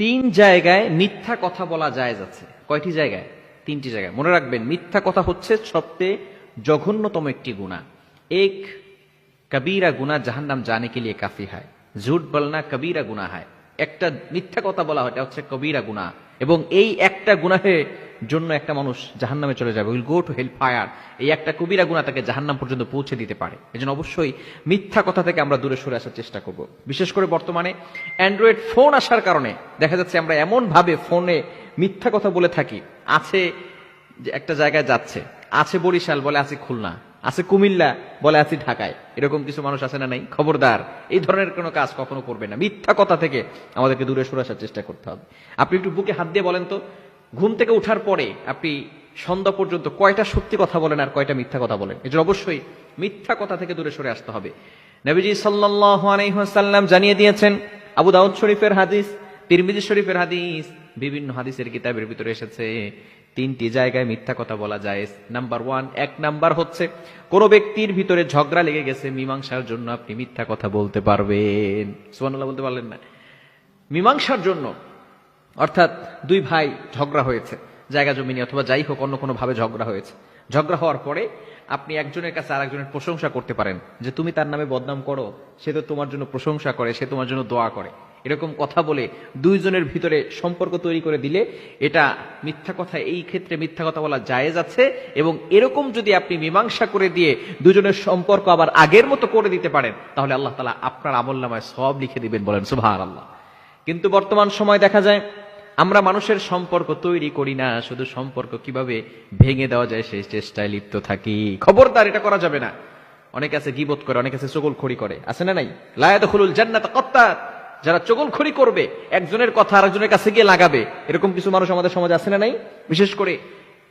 তিন জায়গায় মিথ্যা কথা বলা যায় যাচ্ছে কয়টি জায়গায়? তিনটি জায়গায়। মনে রাখবেন, মিথ্যা কথা হচ্ছে সবচেয়ে জঘন্যতম একটি গুণা। এক কবিরা গুণা জাহান নাম জানে কে লিয়ে কাফি হয়। ঝুট বলনা কবিরা গুণা হয়। একটা মিথ্যা কথা বলা হয়, এটা হচ্ছে কবিরা গুণা। এবং এই একটা গুনাহের জন্য একটা মানুষ জাহান্নামে চলে যাবে। Will go to hell fire এই একটা কবিরা গুণা তাকে জাহান্নাম পর্যন্ত পৌঁছে দিতে পারে। এজন্য অবশ্যই মিথ্যা কথা থেকে আমরা দূরে সরে আসার চেষ্টা করব। বিশেষ করে বর্তমানে অ্যান্ড্রয়েড ফোন আসার কারণে দেখা যাচ্ছে আমরা এমন ভাবে ফোনে মিথ্যা কথা বলে থাকি। আছে যে একটা জায়গায় যাচ্ছে। আছে বরিশাল বলে আছে খুলনা। আছে কুমিল্লা বলে আছি ঢাকায়। এরকম কিছু মানুষ আছে না নাই? খবরদার। এই ধরনের কোনো কাজ কখনো করবে না। মিথ্যা কথা থেকে আমাদেরকে দূরে সরে আসার চেষ্টা করতে হবে। আপনি একটু বুকে হাত দিয়ে বলেন তো ঘুম থেকে ওঠার পরে আপনি সন্ধ্যা পর্যন্ত কয়টা সত্যি কথা বলেন আর কয়টা মিথ্যা কথা বলেন? এজন্য অবশ্যই মিথ্যা কথা থেকে দূরে সরে আসতে হবে। নবীজি ওয়াসাল্লাম জানিয়ে দিয়েছেন, আবু দাউদ শরীফের হাদিস, তিরমিজি শরীফের হাদিস, বিভিন্ন হাদিসের কিতাবের ভিতরে এসেছে, তিনটি জায়গায় মিথ্যা কথা বলা যায়। নাম্বার ওয়ান, এক নাম্বার হচ্ছে, কোন ব্যক্তির ভিতরে ঝগড়া লেগে গেছে, মীমাংসার জন্য আপনি মিথ্যা কথা বলতে পারবেন। সুবহানাল্লাহ বলতে পারলেন না। মীমাংসার জন্য অর্থাৎ দুই ভাই ঝগড়া হয়েছে, জায়গা জমি নিয়ে, অথবা যাই হোক, অন্য কোনো ভাবে ঝগড়া হয়েছে। ঝগড়া হওয়ার পরে আপনি একজনের কাছে আর একজনের প্রশংসা করতে পারেন, যে তুমি তার নামে বদনাম করো, সে তো তোমার জন্য প্রশংসা করে, সে তোমার জন্য দোয়া করে। এরকম কথা বলে দুইজনের ভিতরে সম্পর্ক তৈরি করে দিলে এটা মিথ্যা কথা, এই ক্ষেত্রে মিথ্যা কথা বলা জায়েজ আছে। এবং এরকম যদি আপনি মীমাংসা করে দিয়ে দুজনের সম্পর্ক আবার আগের মতো করে দিতে পারেন, তাহলে আল্লাহ তালা আপনার আমল নামায় সব লিখে দিবেন বলেন সুভার আল্লাহ কিন্তু বর্তমান সময় দেখা যায় আমরা মানুষের সম্পর্ক তৈরি করি না, শুধু সম্পর্ক কীভাবে ভেঙে দেওয়া যায় সেই চেষ্টায় লিপ্ত থাকি। খবরদার, এটা করা যাবে না। অনেকে আছে গিবত করে, অনেকে আছে চগল খড়ি করে। আছে না নাই? লায়াত খুলুল জান্নাত কত্তার। যারা চগল খড়ি করবে, একজনের কথা আরেকজনের কাছে গিয়ে লাগাবে। এরকম কিছু মানুষ আমাদের সমাজে আছে না নাই? বিশেষ করে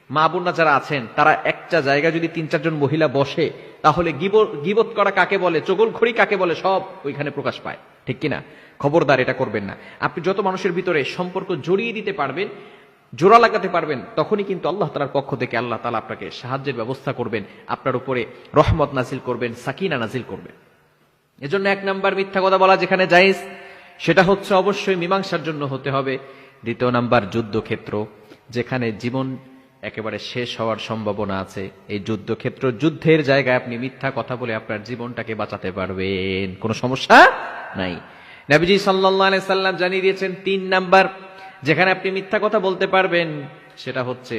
মা বোনরা যারা আছেন, তারা একটা জায়গায় যদি তিন, চারজন মহিলা বসে, তাহলে গিব- গিবত করা কাকে বলে চগল খড়ি কাকে বলে, সব ওইখানে প্রকাশ পায়। ঠিক কিনা? খবরদার এটা করবেন না। আপনি যত মানুষের ভিতরে সম্পর্ক জড়িয়ে দিতে পারবেন, জোড়া লাগাতে পারবেন, তখনই কিন্তু আল্লাহ তালার পক্ষ থেকে আল্লাহ তালা আপনাকে সাহায্যের ব্যবস্থা করবেন, আপনার উপরে রহমত নাজিল করবেন, সাকিনা নাজিল করবেন। এজন্য এক নাম্বার মিথ্যা কথা বলা যেখানে জায়েজ, সেটা হচ্ছে অবশ্যই মীমাংসার জন্য হতে হবে। দ্বিতীয় নাম্বার যুদ্ধক্ষেত্র, যেখানে জীবন একেবারে শেষ হওয়ার সম্ভাবনা আছে। এই যুদ্ধক্ষেত্র যুদ্ধের জায়গায় আপনি মিথ্যা কথা বলে আপনার জীবনটাকে বাঁচাতে পারবেন। কোনো সমস্যা নাই। নবীজি আলাইহি সাল্লাম জানিয়ে দিয়েছেন তিন নাম্বার, যেখানে আপনি মিথ্যা কথা বলতে পারবেন, সেটা হচ্ছে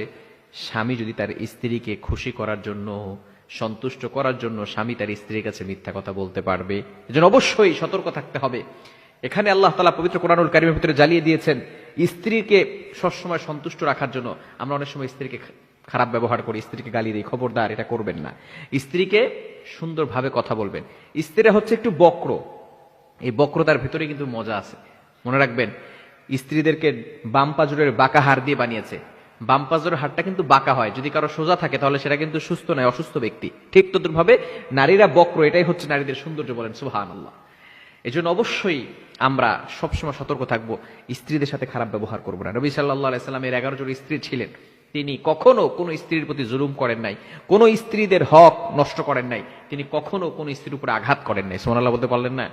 স্বামী যদি তার স্ত্রীকে খুশি করার জন্য, সন্তুষ্ট করার জন্য স্বামী তার স্ত্রীর কাছে মিথ্যা কথা বলতে পারবে, এজন্য অবশ্যই সতর্ক থাকতে হবে। এখানে আল্লাহ তালা পবিত্র কোরআনুল কারিমের ভিতরে জ্বালিয়ে দিয়েছেন, স্ত্রীকে সবসময় সন্তুষ্ট রাখার জন্য, আমরা অনেক সময় স্ত্রীকে খারাপ ব্যবহার করি, স্ত্রীকে গালি দিই, খবরদার, এটা করবেন না। স্ত্রীকে সুন্দরভাবে কথা বলবেন। স্ত্রীরা হচ্ছে একটু বক্র এই বক্রতার ভিতরে কিন্তু মজা আছে। মনে রাখবেন, স্ত্রীদেরকে বাম পাজরের বাঁকা হাড় দিয়ে বানিয়েছে। বাম পাজরের হাড়টা কিন্তু বাঁকা হয়, যদি কারও সোজা থাকে তাহলে সেটা কিন্তু সুস্থ নয়, অসুস্থ ব্যক্তি। ঠিক তদ্রুপভাবে নারীরা বক্র, এটাই হচ্ছে নারীদের সৌন্দর্য বলেন সুহান আল্লাহ এই জন্য অবশ্যই আমরা সবসময় সতর্ক থাকব, স্ত্রীদের সাথে খারাপ ব্যবহার করব না। নবী সাল্লাহ আলাইস্লামের এগারো জন স্ত্রী ছিলেন। তিনি কখনো কোনো স্ত্রীর প্রতি জুলুম করেন নাই, কোনো স্ত্রীদের হক নষ্ট করেন নাই, তিনি কখনো কোনো স্ত্রীর উপরে আঘাত করেন নাই। সোনাল্লাহ বলতে পারলেন না?